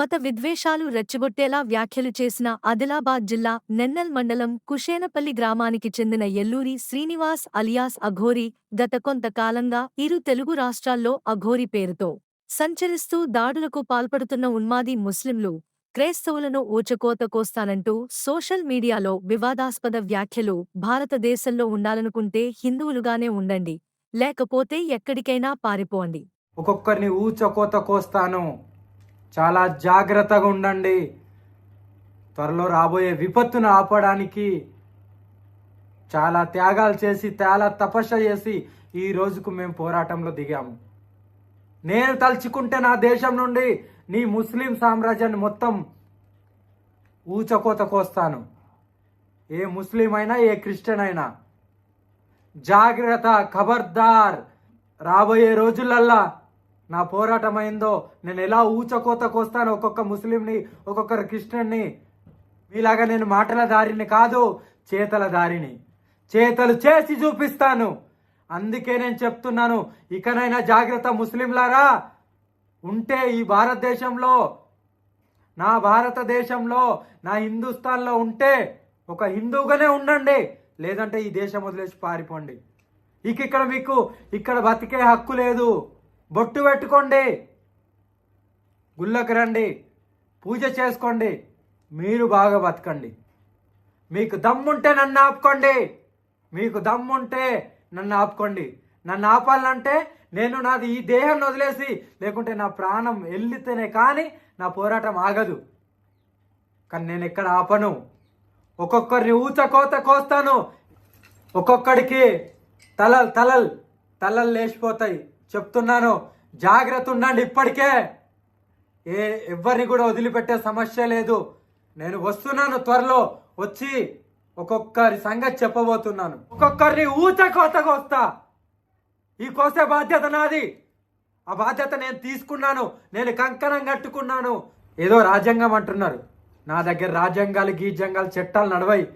మత విద్వేషాలు రెచ్చగొట్టేలా వ్యాఖ్యలు చేసిన ఆదిలాబాద్ జిల్లా నెన్నల్ మండలం కుషేనపల్లి గ్రామానికి చెందిన ఎల్లూరి శ్రీనివాస్ అలియాస్ అఘోరి గత కొంతకాలంగా ఇరు తెలుగు రాష్ట్రాల్లో అఘోరి పేరుతో సంచరిస్తూ దాడులకు పాల్పడుతున్న ఉన్మాది ముస్లింలు క్రైస్తవులను ఊచకోత కోస్తానంటూ సోషల్ మీడియాలో వివాదాస్పద వ్యాఖ్యలు భారతదేశంలో ఉండాలనుకుంటే హిందువులుగానే ఉండండి. లేకపోతే ఎక్కడికైనా పారిపోండి. ఒక్కొక్కరిని ఊచకోత కోస్తాను. చాలా జాగ్రత్తగా ఉండండి. త్వరలో రాబోయే విపత్తును ఆపడానికి చాలా త్యాగాలు చేసి చాలా తపస్సు చేసి ఈ రోజుకు మేము పోరాటంలో దిగాము నేను తలుచుకుంటే నా దేశం నుండి నీ ముస్లిం సామ్రాజ్యాన్ని మొత్తం ఊచకోత కోస్తాను. ఏ ముస్లిం అయినా ఏ క్రిస్టియన్ అయినా జాగ్రత్త ఖబర్దార్. రాబోయే రోజులల్లా నా పోరాటం అయిందో నేను ఎలా ఊచకోతకు వస్తాను ఒక్కొక్క ముస్లింని ఒక్కొక్కరు క్రిస్టియన్ని? మీలాగా నేను మాటల దారిని కాదు చేతల దారిని. చేతలు చేసి చూపిస్తాను. అందుకే నేను చెప్తున్నాను ఇకనైనా జాగ్రత్త ముస్లింలారా. ఉంటే ఈ భారతదేశంలో నా భారతదేశంలో నా హిందుస్థాన్లో ఉంటే ఒక హిందువుగానే ఉండండి. లేదంటే ఈ దేశం వదిలేసి పారిపోండి. ఇక ఇక్కడ మీకు ఇక్కడ బతికే హక్కు లేదు. బొట్టు పెట్టుకోండి. గుళ్ళకి రండి. పూజ చేసుకోండి. మీరు బాగా బతకండి. మీకు దమ్ముంటే నన్ను ఆపుకోండి. మీకు దమ్ముంటే నన్ను ఆపుకోండి. నన్ను ఆపాలంటే నేను నాది ఈ దేహాన్ని వదిలేసి లేకుంటే నా ప్రాణం వెళ్ళితేనే కానీ నా పోరాటం ఆగదు. కానీ నేను ఎక్కడ ఆపను? ఒక్కొక్కరిని ఊచకోత కోస్తాను. ఒక్కొక్కడికి తలల్ తలల్ తలలు లేచిపోతాయి. చెప్తున్నాను జాగ్రత్త ఉండండి ఇప్పటికే. ఏ ఎవ్వరిని కూడా వదిలిపెట్టే సమస్య లేదు. నేను వస్తున్నాను త్వరలో వచ్చి ఒక్కొక్కరి సంగతి చెప్పబోతున్నాను. ఒక్కొక్కరిని ఊచ కోతగా వస్తా. ఈ కోసే బాధ్యత నాది. ఆ బాధ్యత నేను తీసుకున్నాను నేను కంకణం కట్టుకున్నాను. ఏదో రాజ్యాంగం అంటున్నారు. నా దగ్గర రాజ్యాంగాలు గీజ్యాంగాలు చట్టాలు నడవాయి.